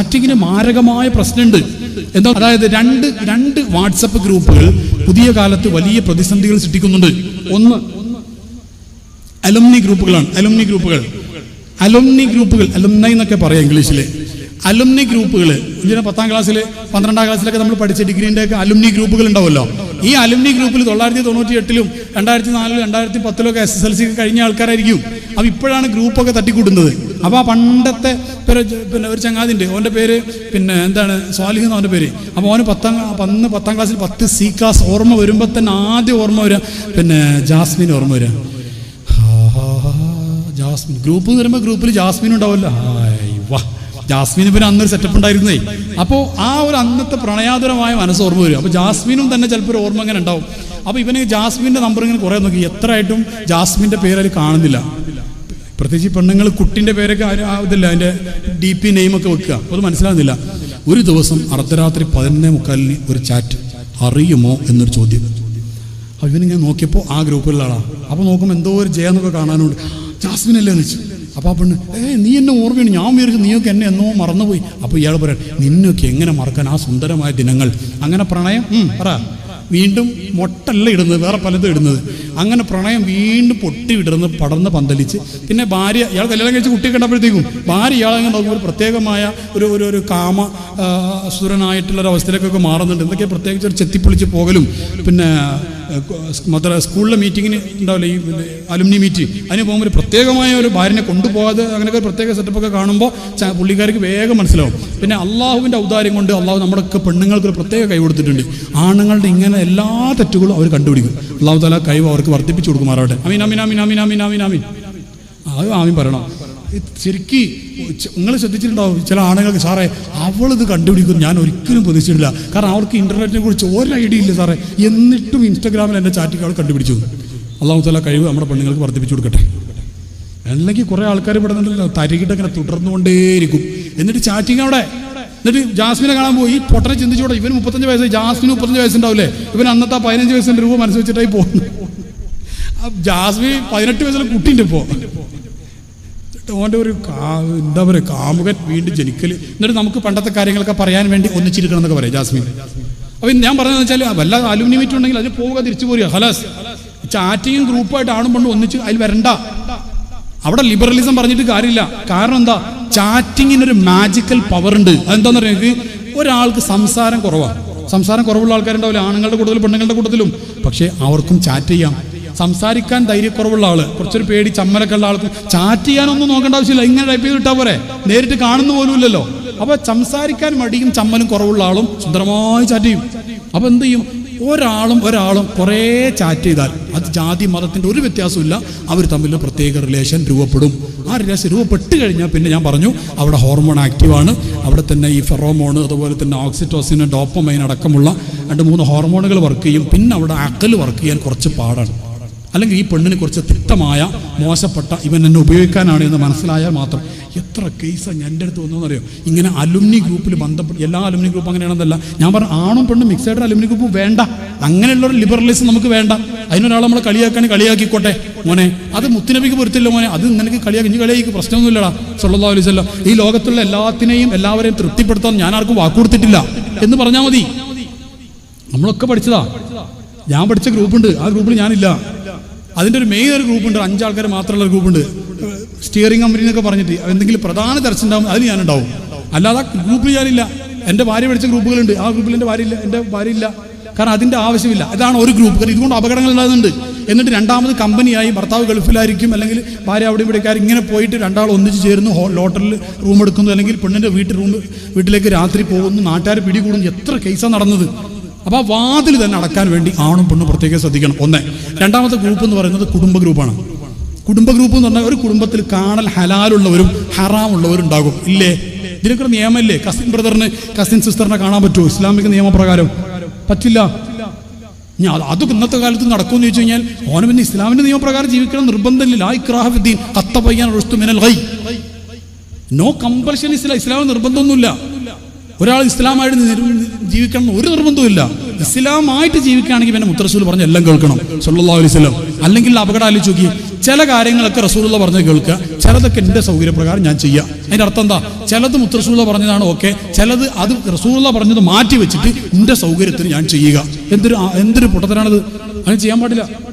ചാറ്റിങ്ങിന് മാരകമായ പ്രശ്നമുണ്ട്. എന്താ അതായത് രണ്ട് രണ്ട് വാട്സപ്പ് ഗ്രൂപ്പുകൾ പുതിയ കാലത്ത് വലിയ പ്രതിസന്ധികൾ സൃഷ്ടിക്കുന്നുണ്ട്. ഒന്ന് അലുമിനി ഗ്രൂപ്പുകളാണ്. അലുമിനി ഗ്രൂപ്പുകൾ. അലുമിനി ഗ്രൂപ്പുകൾ. അലുംന എന്നൊക്കെ പറയാം ഇംഗ്ലീഷിൽ അലുമിനി ഗ്രൂപ്പുകൾ ഇതിന് പത്താം ക്ലാസ്സിൽ പന്ത്രണ്ടാം ക്ലാസ്സിലൊക്കെ നമ്മൾ പഠിച്ച ഡിഗ്രീന്റെ ഒക്കെ അലുമിനി ഗ്രൂപ്പുകൾ ഉണ്ടാവുമല്ലോ. ഈ അലുമിനി ഗ്രൂപ്പിൽ തൊള്ളായിരത്തി തൊണ്ണൂറ്റി എട്ടിലും രണ്ടായിരത്തി നാലിലും രണ്ടായിരത്തി പത്തിലും ഒക്കെ എസ് എസ് എൽ സി കഴിഞ്ഞ ആൾക്കാരായിരിക്കും. അപ്പോൾ ഇപ്പോഴാണ് ഗ്രൂപ്പൊക്കെ തട്ടിക്കൂട്ടുന്നത്. അപ്പോൾ ആ പണ്ടത്തെ പിന്നെ ഒരു ചങ്ങാതിന്റെ ഓന്റെ പേര് പിന്നെ എന്താണ് സ്വാലിഹ് എന്ന് പേര്. അപ്പോൾ അവന് പത്താം അന്ന് പത്താം ക്ലാസ്സിൽ പത്ത് സി ക്ലാസ് ഓർമ്മ വരുമ്പോൾ തന്നെ ആദ്യം ഓർമ്മ വരിക പിന്നെ ജാസ്മിൻ ഓർമ്മ വരിക ജാസ്മിൻ. ഗ്രൂപ്പ് വരുമ്പോൾ ഗ്രൂപ്പിൽ ജാസ്മിൻ ഉണ്ടാവുമല്ലോ. വാ. ജാസ്മിന് പിന്നെ അന്നൊരു സെറ്റപ്പ് ഉണ്ടായിരുന്നേ. അപ്പോൾ ആ ഒരു അന്നത്തെ പ്രണയാതുരമായ മനസ്സ് ഓർമ്മ വരും. അപ്പോൾ ജാസ്മിനും തന്നെ ചിലപ്പോൾ ഒരു ഓർമ്മ ഇങ്ങനെ ഉണ്ടാവും. അപ്പോൾ ഇവന് ജാസ്മിന്റെ നമ്പർ ഇങ്ങനെ കുറേ നോക്കി. എത്ര ആയിട്ടും ജാസ്മിന്റെ പേര് അതിൽ കാണുന്നില്ല. പ്രത്യേകിച്ച് പെണ്ണുങ്ങൾ കുട്ടിന്റെ പേരൊക്കെ ഇതില്ല അതിന്റെ ഡി പി നെയിമൊക്കെ വെക്കുക. അത് മനസ്സിലാകുന്നില്ല. ഒരു ദിവസം അർദ്ധരാത്രി പതിനൊന്നേ മുക്കാലിന് ഒരു ചാറ്റ് അറിയുമോ എന്നൊരു ചോദ്യം. അപ്പോൾ ഇവനിങ്ങനെ നോക്കിയപ്പോൾ ആ ഗ്രൂപ്പിലുള്ള അപ്പോൾ നോക്കുമ്പോൾ എന്തോ ഒരു ജയ എന്നൊക്കെ കാണാനുണ്ട്. ജാസ്മിൻ അല്ലേ എന്ന് വെച്ചു. അപ്പോൾ ആ പെണ്ണ് ഏ നീ എന്നെ ഓർമ്മയാണ് ഞാൻ വിചാരിച്ചു നീയൊക്കെ എന്നെ എന്നോ മറന്നുപോയി. അപ്പോൾ ഇയാൾ പറയാൻ നിന്നൊക്കെ എങ്ങനെ മറക്കാൻ? ആ സുന്ദരമായ ദിനങ്ങൾ. അങ്ങനെ പ്രണയം പറ. വീണ്ടും മൊട്ടല്ല ഇടുന്നത് വേറെ പലതും ഇടുന്നത്. അങ്ങനെ പ്രണയം വീണ്ടും പൊട്ടി വിടർന്ന് പടർന്ന് പന്തലിച്ച് പിന്നെ ഭാര്യ ഇയാൾ കല്യാണം കഴിച്ച് കുട്ടിയെ കണ്ടപ്പോഴത്തേക്കും ഭാര്യ ഇയാളെ നോക്കുമ്പോൾ ഒരു പ്രത്യേകമായ ഒരു ഒരു ഒരു കാമ അസുരനായിട്ടുള്ള സുരനായിട്ടുള്ള ഒരു അവസ്ഥയിലേക്കൊക്കെ മാറുന്നുണ്ട്. എന്തൊക്കെ പ്രത്യേകിച്ച് ഒരു ചെത്തിപ്പൊളിച്ച് പോകലും പിന്നെ മദ്ര സ്കൂളിലെ മീറ്റിങ്ങിന് ഉണ്ടാവില്ല ഈ അലുമിനി മീറ്റ് അതിന് പോകുമ്പോൾ ഒരു പ്രത്യേകമായ ഒരു ഭാര്യനെ കൊണ്ടുപോകാതെ അങ്ങനെയൊക്കെ ഒരു പ്രത്യേക സെറ്റപ്പൊക്കെ കാണുമ്പോൾ പുള്ളിക്കാർക്ക് വേഗം മനസ്സിലാവും. പിന്നെ അള്ളാഹുവിന്റെ ഔദാര്യം കൊണ്ട് അള്ളാഹു നമ്മുടെയൊക്കെ പെണ്ണുങ്ങൾക്ക് ഒരു പ്രത്യേക കൈ കൊടുത്തിട്ടുണ്ട്. ആണുങ്ങളുടെ ഇങ്ങനെ എല്ലാ തെറ്റുകളും അവർ കണ്ടുപിടിക്കും. അള്ളാഹു താല കഴിവ് അവർക്ക് വർദ്ധിപ്പിച്ചു കൊടുക്കുമാറാവട്ടെ അമീൻ അമീൻ അമീൻ അമീൻ അമീൻ അമീൻ അമീൻ അത് ആമീൻ പറയണം. ശരിക്ക് നിങ്ങൾ ശ്രദ്ധിച്ചിട്ടുണ്ടാവും ചില ആണുങ്ങൾക്ക് സാറേ അവളിത് കണ്ടുപിടിക്കും. ഞാൻ ഒരിക്കലും പ്രതീക്ഷിച്ചിട്ടില്ല. കാരണം അവർക്ക് ഇന്റർനെറ്റിനെ കുറിച്ച് ഒരു ഐഡിയ ഇല്ല സാറേ. എന്നിട്ടും ഇൻസ്റ്റാഗ്രാമിൽ എന്റെ ചാറ്റിക്ക് അവൾ കണ്ടുപിടിച്ചു. അള്ളാഹു തല കഴിവ് നമ്മുടെ പെണ്ണുങ്ങൾക്ക് വർദ്ധിപ്പിച്ചു കൊടുക്കട്ടെ. അല്ലെങ്കിൽ കുറേ ആൾക്കാർ ഇവിടെ നിന്നല്ലോ തരികിട്ട് ഇങ്ങനെ തുടർന്നുകൊണ്ടേയിരിക്കും. എന്നിട്ട് ചാറ്റിങ് അവിടെ. എന്നിട്ട് ജാസ്മിനെ കാണാൻ പോയി. പൊട്ടനെ ചിന്തിച്ചോടെ ഇവന് മുപ്പത്തഞ്ച് വയസ്സ് ജാസ്മിന് മുപ്പത്തഞ്ച് വയസ്സുണ്ടാവില്ലേ? ഇവൻ അന്നത്തെ പതിനഞ്ച് വയസ്സിന്റെ രൂപ മനസ്സ് വെച്ചിട്ടായി പോകുന്നു ആ ജാസ്മിൻ പതിനെട്ട് വയസ്സിലെ കുട്ടിന്റെ ഇപ്പോൾ ഓന്റെ ഒരു എന്താ പറയുക കാമുകൻ വീണ്ടും ജനിക്കൽ എന്നിട്ട് നമുക്ക് പണ്ടത്തെ കാര്യങ്ങളൊക്കെ പറയാൻ വേണ്ടി ഒന്നിച്ചിരിക്കണം എന്നൊക്കെ പറയാം ജാസ്മിൻ. അപ്പം ഞാൻ പറഞ്ഞതെന്ന് വെച്ചാൽ വല്ല അലുമിനി മീറ്റ് ഉണ്ടെങ്കിൽ അതിന് പോവുക തിരിച്ചു പോരുക. ഹലാസ് ചാറ്റിങ്ങും ഗ്രൂപ്പായിട്ട് ആണും പണ്ടും ഒന്നിച്ച് അതിൽ വരണ്ട. അവിടെ ലിബറലിസം പറഞ്ഞിട്ട് കാര്യമില്ല. കാരണം എന്താ? ചാറ്റിങ്ങിന് ഒരു മാജിക്കൽ പവർ ഉണ്ട്. അതെന്താന്ന് പറയുന്നത് ഒരാൾക്ക് സംസാരം കുറവാണ് സംസാരം കുറവുള്ള ആൾക്കാരുണ്ടാവില്ല. ആണുങ്ങളുടെ കൂടുതലും പെണ്ണുങ്ങളുടെ കൂട്ടത്തിലും. പക്ഷേ അവർക്കും ചാറ്റ് ചെയ്യാം. സംസാരിക്കാൻ ധൈര്യക്കുറവുള്ള ആൾ. കുറച്ചൊരു പേടി ചമ്മലൊക്കെ ഉള്ള ആൾക്ക് ചാറ്റ് ചെയ്യാനൊന്നും നോക്കേണ്ട ആവശ്യമില്ല. ഇങ്ങനെ ടൈപ്പ് ചെയ്ത് ഇട്ടാ പോരെ. നേരിട്ട് കാണുന്ന പോലും ഇല്ലല്ലോ. അപ്പൊ സംസാരിക്കാൻ മടിയും ചമ്മലും കുറവുള്ള ആളും സുന്ദരമായി ചാറ്റ് ചെയ്യും. അപ്പൊ എന്ത് ചെയ്യും? ഒരാളും ഒരാളും കുറേ ചാറ്റ് ചെയ്താൽ അത് ജാതി മതത്തിന്റെ ഒരു വ്യത്യാസമില്ല അവർ തമ്മിൽ പ്രത്യേക റിലേഷൻ രൂപപ്പെടും. ആ റിലേഷൻ രൂപപ്പെട്ട് കഴിഞ്ഞാൽ പിന്നെ ഞാൻ പറഞ്ഞു അവിടെ ഹോർമോൺ ആക്റ്റീവാണ് അവിടെ തന്നെ ഈ ഫെറോമോൺ അതുപോലെ തന്നെ ഓക്സിറ്റോസിൻ ഡോപ്പമൈൻ അടക്കമുള്ള രണ്ട് മൂന്ന് ഹോർമോണുകൾ വർക്ക് ചെയ്യും. പിന്നെ അവിടെ അക്കൽ വർക്ക് ചെയ്യാൻ കുറച്ച് പാടാണ്. അല്ലെങ്കിൽ ഈ പെണ്ണിന് കുറച്ച് തിക്തമായ മോശപ്പെട്ട ഇവൻ എന്നെ ഉപയോഗിക്കാനാണ് എന്ന് മനസ്സിലായാൽ മാത്രം എത്ര കേസാണ് എന്റെ അടുത്ത് വന്നതെന്നറിയോ? ഇങ്ങനെ അലുമിനി ഗ്രൂപ്പിൽ ബന്ധപ്പെട്ട് എല്ലാ അലുമിനി ഗ്രൂപ്പ് അങ്ങനെയാണെന്നല്ല. ഞാൻ പറഞ്ഞു ആണും പെണ്ണും മിക്സഡ് അലുമിനി ഗ്രൂപ്പ് വേണ്ട. അങ്ങനെയുള്ള ഒരു ലിബറലിസം നമുക്ക് വേണ്ട. അതിനൊരാൾ നമ്മളെ കളിയാക്കാൻ കളിയാക്കിക്കോട്ടെ. മോനെ അത് മുത്തുനബിക്ക് പൊരുത്തില്ല മോനെ. അത് നിനക്ക് കളിയാക്കി ഇനി കളിയാക്കി പ്രശ്നമൊന്നുമില്ലടാ. അലൈഹി വസല്ലം ഈ ലോകത്തുള്ള എല്ലാത്തിനെയും എല്ലാവരെയും തൃപ്തിപ്പെടുത്താൻ ഞാൻ ആർക്കും വാക്കുകൊടുത്തിട്ടില്ല. എന്ന് പറഞ്ഞാൽ മതി. നമ്മളൊക്കെ പഠിച്ചതാ. ഞാൻ പഠിച്ച ഗ്രൂപ്പുണ്ട് ആ ഗ്രൂപ്പിൽ ഞാനില്ല. അതിന്റെ ഒരു മെയിൻ ഒരു ഗ്രൂപ്പുണ്ട് അഞ്ചാൾക്കാർ മാത്രമുള്ള ഒരു ഗ്രൂപ്പുണ്ട് സ്റ്റിയറിംഗ് കമ്പനി എന്നൊക്കെ പറഞ്ഞിട്ട് എന്തെങ്കിലും പ്രധാന ചർച്ച ഉണ്ടാവും അതിന് ഞാനുണ്ടാവും. അല്ലാതെ ഗ്രൂപ്പിൽ ഞാനില്ല. എന്റെ ഭാര്യ പഠിച്ച ഗ്രൂപ്പുകളുണ്ട്. ആ ഗ്രൂപ്പിൽ എന്റെ ഭാര്യ ഇല്ല എന്റെ ഭാര്യ ഇല്ല. കാരണം അതിന്റെ ആവശ്യമില്ല. ഇതാണ് ഒരു ഗ്രൂപ്പ് കാരണം ഇതുകൊണ്ട് അപകടങ്ങൾ ഉണ്ടാകുന്നുണ്ട്. എന്നിട്ട് രണ്ടാമത് കമ്പനിയായി ഭർത്താവ് ഗൾഫിലായിരിക്കും. അല്ലെങ്കിൽ ഭാര്യ അവിടെ ഇവിടേക്കാർ ഇങ്ങനെ പോയിട്ട് രണ്ടാൾ ഒന്നിച്ച് ചേരുന്നു ഹോ ലോട്ടറിൽ റൂം എടുക്കുന്നു. അല്ലെങ്കിൽ പെണ്ണിന്റെ വീട്ടിൽ റൂം വീട്ടിലേക്ക് രാത്രി പോകുന്നു. നാട്ടുകാർ പിടികൂടുന്നു. എത്ര കേസാണ് നടന്നത്. അപ്പൊ ആ വാതിൽ തന്നെ അടക്കാൻ വേണ്ടി ആണും പെണ്ണും പ്രത്യേകം ശ്രദ്ധിക്കണം. ഒന്ന്. രണ്ടാമത്തെ ഗ്രൂപ്പ് എന്ന് പറയുന്നത് കുടുംബ ഗ്രൂപ്പാണ് കുടുംബ ഗ്രൂപ്പ് എന്ന് പറഞ്ഞാൽ ഒരു കുടുംബത്തിൽ കാണൽ ഹലാലുള്ളവരും ഹറാമുള്ളവരും ഉണ്ടാകും. ഇല്ലേ? ഇതിനൊക്കെ നിയമമല്ലേ? കസിൻ ബ്രദറിന് കസിൻ സിസ്റ്ററിനെ കാണാൻ പറ്റുമോ? ഇസ്ലാമിക നിയമപ്രകാരം? പറ്റില്ല. ഞാൻ അത് ഇന്നത്തെ കാലത്ത് നടക്കുമെന്ന് ചോദിച്ചു കഴിഞ്ഞാൽ ഓനം പിന്നെ ഇസ്ലാമിന്റെ നിയമപ്രകാരം ജീവിക്കണം നിർബന്ധമില്ല. ലാ ഇക്രാഹ ഫിദ്ദീൻ ഖത്ത ബയ്യന മിനൽ ഹൈ നോ കമ്പൽഷൻ ഇസ്ലാം ഇസ്ലാം നിർബന്ധമൊന്നുമില്ല. ഒരാൾ ഇസ്ലാമായിട്ട് ജീവിക്കണം ഒരു നിർബന്ധവുമില്ല. ഇസ്ലാമായിട്ട് ജീവിക്കുകയാണെങ്കിൽ പിന്നെ മുത്തറസൂൽ പറഞ്ഞ എല്ലാം കേൾക്കണം. സല്ലല്ലാഹു അലൈഹി അല്ലെങ്കിൽ അപകടം ആലോചിച്ച് നോക്കി ചില കാര്യങ്ങളൊക്കെ റസൂലുള്ള പറഞ്ഞത് കേൾക്കുക. ചിലതൊക്കെ എന്റെ സൗകര്യപ്രകാരം ഞാൻ ചെയ്യാം. അതിന്റെ അർത്ഥം എന്താ? ചിലത് മുത്തറസൂള്ള പറഞ്ഞതാണ് ഓക്കെ. ചിലത് അത് റസൂലുള്ള പറഞ്ഞത് മാറ്റി വെച്ചിട്ട് എന്റെ സൗകര്യത്തിന് ഞാൻ ചെയ്യുക. എന്തൊരു എന്തൊരു പൊട്ടത്തരാണത്? അങ്ങനെ ചെയ്യാൻ പാടില്ല.